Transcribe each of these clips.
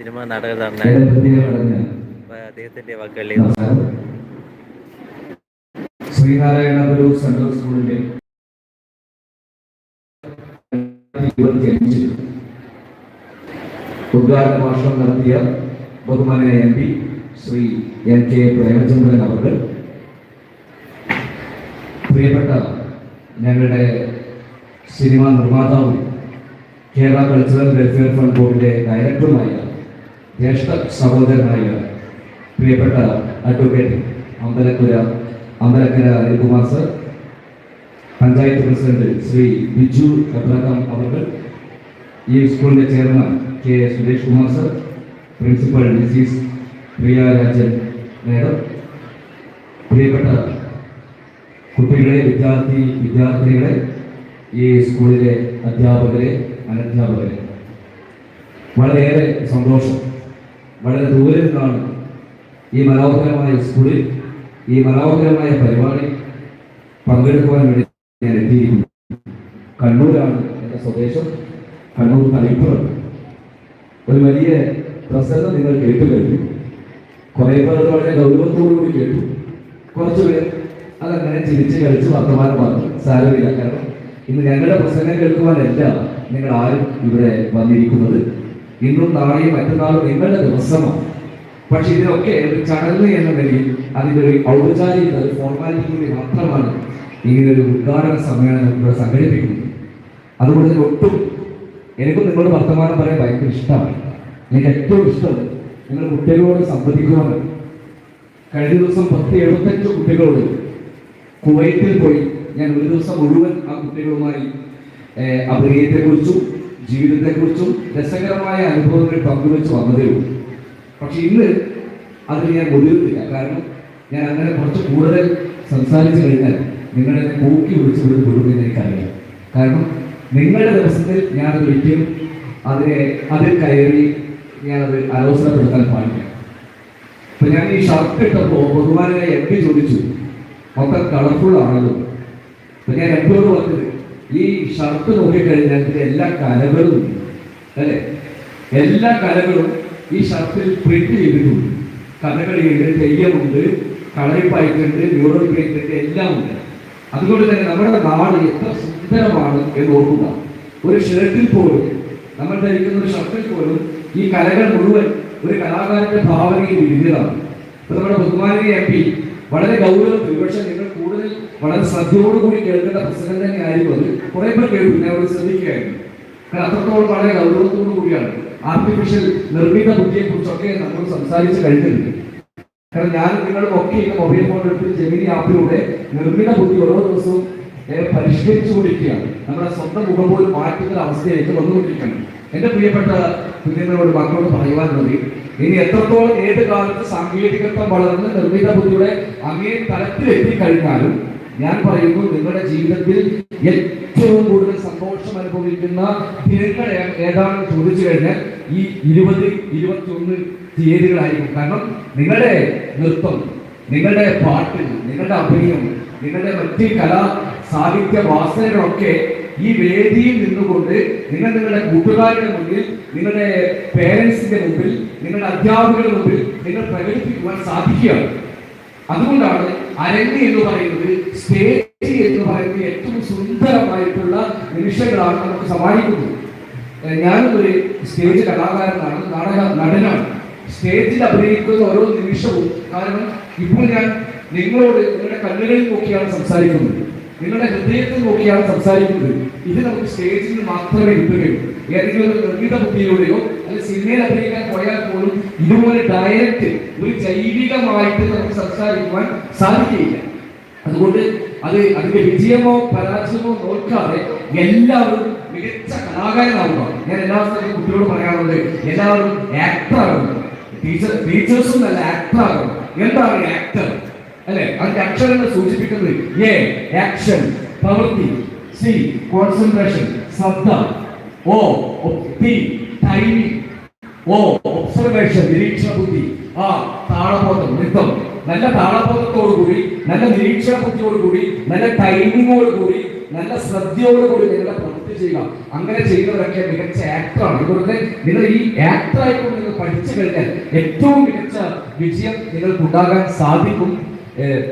Cinema നാടക അദ്ദേഹത്തിന്റെ വാക്കുകളിൽ. സെൻട്രൽ സ്കൂളിന്റെ ഉദ്ഘാടന ഭാഷണം നടത്തിയ ബഹുമാനായ M P Shri N K Premachandran അവർ പ്രിയപ്പെട്ട ഞങ്ങളുടെ സിനിമാ നിർമ്മാതാവും കേരള കൾച്ചറൽ വെൽഫെയർ ഫണ്ട് ബോർഡിന്റെ ഡയറക്ടറുമായ ജ്യേഷ്ഠ സഹോദരനായ പ്രിയപ്പെട്ട advocate Ambalakkura Ambalakkara Anilkumar sir panchayat president Shri Biju Abraham അവർ ഈ സ്കൂളിന്റെ chairman K Suresh Kumar sir principal Mrs Priya Rajan madam പ്രിയപ്പെട്ട കുട്ടികളെ വിദ്യാർത്ഥി വിദ്യാർത്ഥികളെ ഈ സ്കൂളിലെ അധ്യാപകരെ അനധ്യാപകരെ. വളരെയേറെ സന്തോഷം. വളരെ ദൂരെ നിന്നാണ് ഈ മനോഹരമായ സ്കൂളിൽ ഈ മനോഹരമായ പരിപാടി പങ്കെടുക്കുവാൻ വേണ്ടി ഞാൻ എത്തിയിരിക്കുന്നു. കണ്ണൂരാണ് എന്റെ സ്വദേശം. കണ്ണൂർ തലപ്പുറം ഒരു വലിയ പ്രസംഗം നിങ്ങൾ കേട്ടു കഴിഞ്ഞു. കുറെ പേർ വളരെ ഗൗരവത്തോടുകൂടി കേട്ടു. കുറച്ചു പേർ അതങ്ങനെ ചിരിച്ച് കളിച്ച് വർത്തമാനം പറഞ്ഞു. സാരമില്ല കാരണം ഇന്ന് ഞങ്ങളുടെ പ്രസംഗം കേൾക്കുവാനല്ല നിങ്ങൾ ആരും ഇവിടെ വന്നിരിക്കുന്നത് ഇന്നും നാളെയും മറ്റന്നാളും നിങ്ങളുടെ ദിവസമാണ്. പക്ഷെ ഇതിനൊക്കെ ഒരു ചടങ്ങ് എന്ന നിലയിൽ അതിന്റെ ഒരു ഔപചാരികത ഒരു ഫോർമാലിറ്റിക്ക് വേണ്ടി മാത്രമാണ് ഇങ്ങനൊരു ഉദ്ഘാടന സമ്മേളനം ഇവിടെ സംഘടിപ്പിക്കുന്നത്. അതുകൊണ്ട് തന്നെ ഒട്ടും എനിക്കും നിങ്ങളുടെ വർത്തമാനം പറയാൻ ഭയങ്കര ഇഷ്ടമാണ്. എനിക്ക് ഏറ്റവും ഇഷ്ടം നിങ്ങൾ കുട്ടികളോട് സംവദിക്കുവാണ്. കഴിഞ്ഞ ദിവസം പത്ത് എഴുപത്തഞ്ച് കുട്ടികളോട് കുവൈറ്റിൽ പോയി ഞാൻ ഒരു ദിവസം മുഴുവൻ ആ കുട്ടികളുമായി അഭിനയത്തെ അഭിനയത്തെക്കുറിച്ചും ജീവിതത്തെക്കുറിച്ചും രസകരമായ അനുഭവങ്ങൾ പങ്കുവെച്ച് വന്നതേ ഉള്ളൂ. പക്ഷെ ഇന്ന് അതിൽ ഞാൻ മുതിർന്നില്ല കാരണം ഞാൻ അങ്ങനെ കുറച്ച് കൂടുതൽ സംസാരിച്ചു കഴിഞ്ഞാൽ നിങ്ങളെ കൂക്കി വിളിച്ച് വിടുമെന്ന് എനിക്കറിയാം കാരണം നിങ്ങളുടെ ദിവസത്തിൽ ഞാനത് ഒരിക്കലും അതിനെ അതിൽ കയറി ഞാനത് ആലോചനപ്പെടുത്താൻ പാടില്ല. അപ്പൊ ഞാൻ ഈ ഷർട്ട് ഇട്ടപ്പോൾ ബഹുമാനായ എം പി ചോദിച്ചു മൊത്തം കളർഫുൾ ആണല്ലോ? അപ്പൊ ഞാൻ എപ്പോഴും പറഞ്ഞത് ഈ ഷർട്ട് നോക്കിക്കഴിഞ്ഞാൽ എല്ലാ കലകളും ഉണ്ട്. അല്ലെ? എല്ലാ കലകളും ഈ ഷർട്ടിൽ പ്രിന്റ് ചെയ്തിട്ടുണ്ട്. കഥകളിയുണ്ട് തെയ്യമുണ്ട് കളരിപ്പായ്ക്കുണ്ട് പെയിന്റ് എല്ലാം ഉണ്ട്. അതുകൊണ്ട് തന്നെ നമ്മുടെ നാട് എത്ര സുന്ദരമാണ് എന്ന് ഓർക്കുക. ഒരു ഷർട്ടിൽ പോലും നമ്മൾ ധരിക്കുന്ന ഒരു ഷർട്ടിൽ പോലും ഈ കലകൾ മുഴുവൻ ഒരു കലാകാരന്റെ ഭാവനയിൽ വിരുന്നതാണ് ഇപ്പൊ നമ്മുടെ ബഹുമാനിക എം പി വളരെ ഗൗരവം പക്ഷെ നിങ്ങൾ കൂടുതൽ വളരെ ശ്രദ്ധയോടുകൂടി കേൾക്കേണ്ട പ്രസംഗം തന്നെയായിരുന്നു അത്. കുറെ പേർ കേട്ടു ഞാൻ അവിടെ ശ്രദ്ധിക്കുകയായിരുന്നു. കാരണം അത്രത്തോളം വളരെ ഗൗരവത്തോടു കൂടിയാണ് ആർട്ടിഫിഷ്യൽ നിർമ്മിത ബുദ്ധിയെ കുറിച്ചൊക്കെ നമ്മൾ സംസാരിച്ച് കഴിഞ്ഞിട്ടുണ്ട് കാരണം ഞാൻ നിങ്ങളും ഒക്കെ ഈ മൊബൈൽ ഫോൺ എടുത്ത് ജമിനി ആപ്പിലൂടെ നിർമ്മിത ബുദ്ധി ഓരോ ദിവസവും പരിഷ്കരിച്ചു പരിഷ്കരിച്ചുകൊണ്ടിരിക്കുകയാണ് നമ്മുടെ സ്വന്തം മുഖം പോലും മാറ്റുന്ന ഒരു അവസ്ഥയിലേക്ക് വന്നുകൊണ്ടിരിക്കുകയാണ്. എന്റെ പ്രിയപ്പെട്ട കുഞ്ഞുങ്ങളോട് മക്കളോട് പറയുവാനുള്ളത് ഇനി എത്രത്തോളം ഏത് കാലത്ത് സാങ്കേതികത്വം വളർന്ന് നിർമ്മിത ബുദ്ധിയുടെ അങ്ങേ തലത്തിലെത്തി കഴിഞ്ഞാലും ഞാൻ പറയുന്നു നിങ്ങളുടെ ജീവിതത്തിൽ ഏറ്റവും കൂടുതൽ സന്തോഷം അനുഭവിക്കുന്ന ദിനങ്ങൾ ഏതാണെന്ന് ചോദിച്ചു കഴിഞ്ഞാൽ ഈ ഇരുപത് ഇരുപത്തിയൊന്ന് തീയതികളായിരിക്കും. കാരണം നിങ്ങളുടെ നൃത്തം നിങ്ങളുടെ പാട്ടിൽ നിങ്ങളുടെ അഭിനയം നിങ്ങളുടെ മറ്റ് കലാ സാഹിത്യ വാസനകളൊക്കെ ഈ വേദിയിൽ നിന്നുകൊണ്ട് നിങ്ങൾ നിങ്ങളുടെ കൂട്ടുകാരുടെ മുന്നിൽ നിങ്ങളുടെ പേരൻസിന്റെ മുമ്പിൽ നിങ്ങളുടെ അധ്യാപകരുടെ മുമ്പിൽ നിങ്ങൾ പ്രകടിപ്പിക്കുവാൻ സാധിക്കുകയാണ് അതുകൊണ്ടാണ് അരങ്ങ് എന്ന് പറയുന്നത് സ്റ്റേജ് എന്ന് പറയുന്നത് ഏറ്റവും സുന്ദരമായിട്ടുള്ള നിമിഷങ്ങളാണ് നമുക്ക് സമ്മാനിക്കുന്നത്. ഞാനൊരു സ്റ്റേജ് കലാകാരനാണ് നാടക നടനാണ്. സ്റ്റേജിൽ അഭിനയിക്കുന്ന ഓരോ നിമിഷവും കാരണം ഇപ്പോൾ ഞാൻ നിങ്ങളോട് നിങ്ങളുടെ കണ്ണുകളിൽ നോക്കിയാണ് സംസാരിക്കുന്നത്. നിങ്ങളുടെ ഹൃദയത്തിൽ നോക്കിയാണ് സംസാരിക്കുന്നത്. ഇത് നമുക്ക് സ്റ്റേജിൽ മാത്രമേ കിട്ടുകയുള്ളൂ ഏതെങ്കിലും ഒരു നിർമ്മിത ബുദ്ധിയിലൂടെയോ അല്ലെങ്കിൽ സിനിമയിൽ അഭിനയിക്കാൻ പോയാൽ പോലും ഇതുപോലെ ഡയറക്റ്റ് ഒരു ജൈവികമായിട്ട് നമുക്ക് സംസാരിക്കുവാൻ സാധിക്കുകയില്ല. അതുകൊണ്ട് അത് അതിന്റെ വിജയമോ പരാജയമോ നോക്കാതെ എല്ലാവരും മികച്ച കലാകാരനാവുക. ഞാൻ എല്ലാ സ്ഥലത്തും കുട്ടികളോട് പറയാറുണ്ട് എല്ലാവരും ആക്ടർ ആകുന്നു ടീച്ചർ ടീച്ചേഴ്സും നല്ല ആക്ടർ ആകുന്നു എന്താണ് ആക്ടർ അല്ലെ? അതിന്റെ അക്ഷരങ്ങൾ സൂചിപ്പിക്കുന്നത് എ ആക്ഷൻ പ്രവൃത്തി സി കോൺസെൻട്രേഷൻ ശബ്ദം O P timing O observation നിരീക്ഷണ ബുദ്ധി ആ താളബോധം നൃത്തം. നല്ല താളബോധത്തോടു കൂടി നല്ല നിരീക്ഷണ ബുദ്ധിയോടുകൂടി നല്ല ടൈമിങ്ങോടുകൂടി നല്ല ശ്രദ്ധയോടുകൂടി നിങ്ങളുടെ പ്രവൃത്തി ചെയ്യുക. അങ്ങനെ ചെയ്യുന്നവരൊക്കെ മികച്ച ആക്ടറാണ് അതുകൊണ്ട് നിങ്ങൾ ഈ ആക്ടറായിക്കൊണ്ട് നിങ്ങൾ പഠിച്ചു കഴിഞ്ഞാൽ ഏറ്റവും മികച്ച വിജയം നിങ്ങൾക്ക് ഉണ്ടാകാൻ സാധിക്കും. ഏഹ്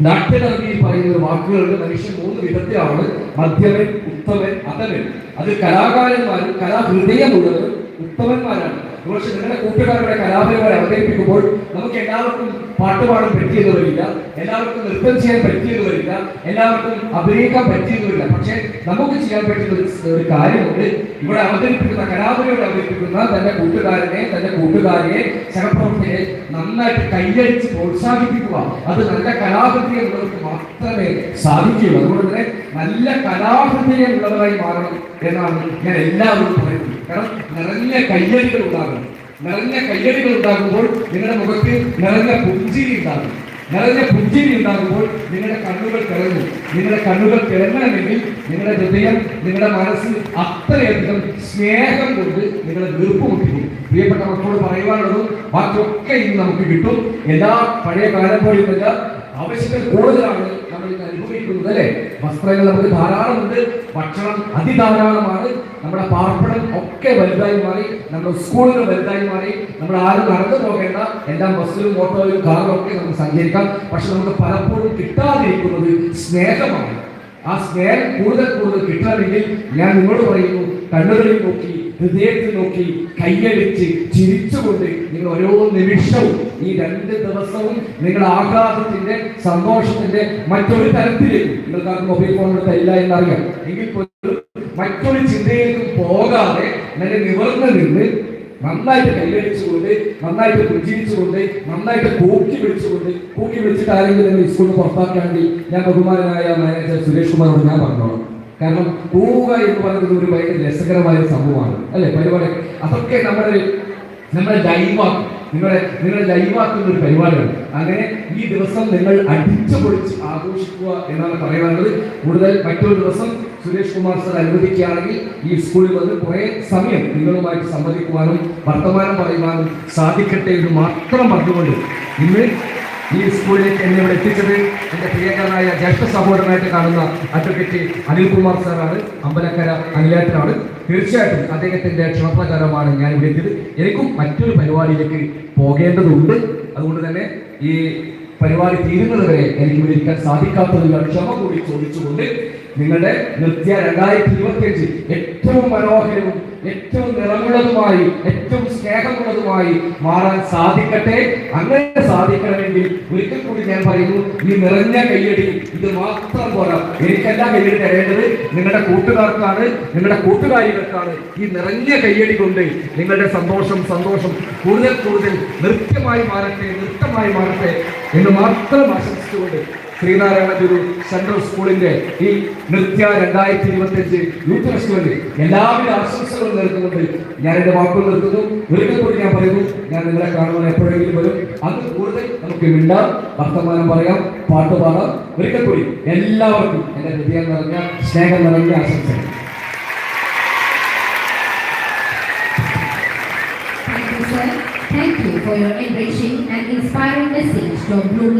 നാട്യകർമ്മിയിൽ പറയുന്ന വാക്കുകളുണ്ട് മനുഷ്യൻ മൂന്ന് വിധത്തിലാണ്. മധ്യമൻ ഉത്തമൻ അതമൻ അത് കലാകാരന്മാരും കലാഹൃദയമുള്ളവരും ഉത്തമന്മാരാണ് പക്ഷെ നിങ്ങളുടെ കൂട്ടുകാരുടെ കലാപരിപാടി അവതരിപ്പിക്കുമ്പോൾ നമുക്ക് എല്ലാവർക്കും പാട്ടുപാടാൻ പറ്റിയത് വരില്ല. എല്ലാവർക്കും നൃത്തം ചെയ്യാൻ പറ്റിയെന്ന് വരില്ല. എല്ലാവർക്കും അഭിനയിക്കാൻ പറ്റിയെന്ന് വരില്ല. പക്ഷെ നമുക്ക് ചെയ്യാൻ പറ്റുന്ന ഒരു കാര്യമുണ്ട്. ഇവിടെ അവതരിപ്പിക്കുന്ന കലാപരിപാടി അവതരിപ്പിക്കുന്ന തന്റെ കൂട്ടുകാരനെ തന്റെ കൂട്ടുകാരിയെ സഹപ്രവർത്തകരെ നന്നായിട്ട് കൈയടിച്ച് പ്രോത്സാഹിപ്പിക്കുക. അത് നല്ല കലാഹൃദയമുള്ളവർക്ക് മാത്രമേ സാധിക്കുകയുള്ളൂ. അതുകൊണ്ട് തന്നെ നല്ല കലാഹൃദയമുള്ളവരായി മാറണം എന്നാണ് ഞാൻ എല്ലാവരും കാരണം നിറഞ്ഞ കയ്യടികൾ ഉണ്ടാകും. നിറഞ്ഞ കയ്യടികൾ ഉണ്ടാകുമ്പോൾ നിങ്ങളുടെ മുഖത്ത് നിറഞ്ഞ പുഞ്ചിരി ഉണ്ടാകും. നിറഞ്ഞ പുഞ്ചിരി ഉണ്ടാകുമ്പോൾ നിങ്ങളുടെ കണ്ണുകൾ തിളങ്ങും. നിങ്ങളുടെ കണ്ണുകൾ തിളങ്ങണമെങ്കിൽ നിങ്ങളുടെ ഹൃദയം നിങ്ങളുടെ മനസ്സ് അത്രയധികം സ്നേഹം കൊണ്ട് നിങ്ങളെ വീർപ്പുമുട്ടിക്കും. പ്രിയപ്പെട്ട മക്കളോട് പറയുവാനുള്ളതും ബാക്കിയൊക്കെ ഇന്ന് നമുക്ക് കിട്ടും. എല്ലാ പഴയ കാലം പോലെയുമല്ല. ആവശ്യത്തിൽ കൂടുതലാണ്. അനുഭവിക്കുന്നത് അല്ലെ? വസ്ത്രങ്ങൾ നമുക്ക് ധാരാളമുണ്ട്. ഭക്ഷണം അതിധാരാളമാണ്. നമ്മുടെ പാർപ്പിടം ഒക്കെ വലുതായി മാറി. നമ്മുടെ സ്കൂളുകൾ വലുതായി മാറി. നമ്മൾ ആരും നടന്നു പോകേണ്ട. എല്ലാം ബസ്സിലും ഓട്ടോയിലും കാറും ഒക്കെ നമുക്ക് സഞ്ചരിക്കാം. പക്ഷെ നമുക്ക് പലപ്പോഴും കിട്ടാതിരിക്കുന്നത് സ്നേഹമാണ്. ആ സ്നേഹം കൂടുതൽ കൂടുതൽ കിട്ടണമെങ്കിൽ ഞാൻ നിങ്ങളോട് പറയുന്നു കണ്ണുകളിൽ നോക്കി ഹൃദയത്തിൽ നോക്കി കൈയടിച്ച് ചിരിച്ചുകൊണ്ട് നിങ്ങൾ ഓരോ നിമിഷവും ഈ രണ്ട് ദിവസവും നിങ്ങൾ ആഹ്ലാദത്തിന്റെ സന്തോഷത്തിന്റെ മറ്റൊരു തരത്തിലേക്ക്. നിങ്ങൾക്ക് മൊബൈൽ ഫോൺ എടുത്തില്ല എന്നറിയാം. എങ്കിൽ മറ്റൊരു ചിന്തയിലേക്കും പോകാതെ നല്ല നിവർന്ന് നിന്ന് നന്നായിട്ട് കൈയടിച്ചുകൊണ്ട് നന്നായിട്ട് പുഞ്ചിരിച്ചുകൊണ്ട് നന്നായിട്ട് കൂക്കി വിളിച്ചുകൊണ്ട് കൂക്കി വിളിച്ചിട്ട് ആരെങ്കിലും സ്കൂളിൽ പുറത്താക്കാണ്ടി ഞാൻ ബഹുമാനായ മാനേജർ സുരേഷ് കുമാറോട് ഞാൻ പറഞ്ഞോളാം. കാരണം പോവുക എന്ന് പറയുന്നത് ഒരു ഭയങ്കര രസകരമായ സംഭവമാണ് അല്ലെ? പരിപാടി. അതൊക്കെ നമ്മുടെ നമ്മുടെ ലൈവാക്കും. നിങ്ങളെ നിങ്ങളെ ലൈവാക്കുന്ന ഒരു പരിപാടിയാണ്. അങ്ങനെ ഈ ദിവസം നിങ്ങൾ അടിച്ചു പൊളിച്ച് ആഘോഷിക്കുക എന്നാണ് പറയാനുള്ളത്. കൂടുതൽ മറ്റൊരു ദിവസം സുരേഷ് കുമാർ സർ അനുവദിക്കുകയാണെങ്കിൽ ഈ സ്കൂളിൽ വന്ന് കുറെ സമയം നിങ്ങളുമായിട്ട് സംവദിക്കുവാനും വർത്തമാനം പറയുവാനും സാധിക്കട്ടെ എന്ന് മാത്രം പറഞ്ഞുകൊണ്ട് ഇന്ന് ഈ സ്കൂളിലേക്ക് എന്നെ ഇവിടെ എത്തിച്ചത് എന്റെ പ്രിയങ്കരനായ ജ്യേഷ്ഠ സഹോദരനായിട്ട് കാണുന്ന അഡ്വക്കേറ്റ് അനിൽകുമാർ സാറാണ്. അമ്പലക്കര അനിലേറ്റനാണ് തീർച്ചയായിട്ടും അദ്ദേഹത്തിന്റെ ക്ഷണപ്രകാരമാണ് ഞാൻ ഇവിടെ എത്തിയത്. എനിക്കും മറ്റൊരു പരിപാടിയിലേക്ക് പോകേണ്ടതുണ്ട്. അതുകൊണ്ട് തന്നെ ഈ പരിപാടി തീരുന്നത് വരെ എനിക്ക് ഇവിടെ ഇരിക്കാൻ സാധിക്കാത്തതിലുള്ള ക്ഷമ കൂടി ചോദിച്ചുകൊണ്ട് നിങ്ങളുടെ നൃത്യ രണ്ടായിരത്തി ഇരുപത്തിയഞ്ച് ഏറ്റവും മനോഹരവും ഏറ്റവും നിറമുള്ളതുമായി ഏറ്റവും സ്നേഹമുള്ളതുമായി മാറാൻ സാധിക്കട്ടെ? അങ്ങനെ സാധിക്കണമെങ്കിൽ ഒരിക്കൽ കൂടി ഞാൻ പറയുന്നു ഈ നിറഞ്ഞ കയ്യടി ഇത് മാത്രം പോരാ. എനിക്കല്ല കയ്യടി തരേണ്ടത് നിങ്ങളുടെ കൂട്ടുകാർക്കാണ് നിങ്ങളുടെ കൂട്ടുകാരികൾക്കാണ്. ഈ നിറഞ്ഞ കയ്യടി കൊണ്ട് നിങ്ങളുടെ സന്തോഷം സന്തോഷം കൂടുതൽ കൂടുതൽ നൃത്യമായി മാറട്ടെ നൃത്തമായി മാറട്ടെ എന്ന് മാത്രം ആശംസിച്ചുകൊണ്ട് ശ്രീനാരായണ ഗുരു സെൻട്രൽ സ്കൂളിന്റെ ഈ നൃത്യ രണ്ടായിരത്തി ഇരുപത്തി അഞ്ച് യൂത്ത് ഫെസ്റ്റിവലിൽ എല്ലാവിധ ആശംസകളും നേരിടുന്നുണ്ട് ഞാൻ എന്റെ വാക്കുകൾ നിർത്തുന്നു. ഒരിക്കൽ ഞാൻ പറയുന്നു ഞാൻ നിങ്ങളെ കാണുവാൻ എപ്പോഴെങ്കിലും വരും. അത് കൂടുതൽ നമുക്ക് മിണ്ടാം വർത്തമാനം പറയാം പാട്ട് പാടാം. ഒരിക്കൽ എല്ലാവർക്കും എന്റെ ഹൃദയം നിറഞ്ഞ സ്നേഹം നിറഞ്ഞ ആശംസകൾ. For your enriching and inspiring message to blooming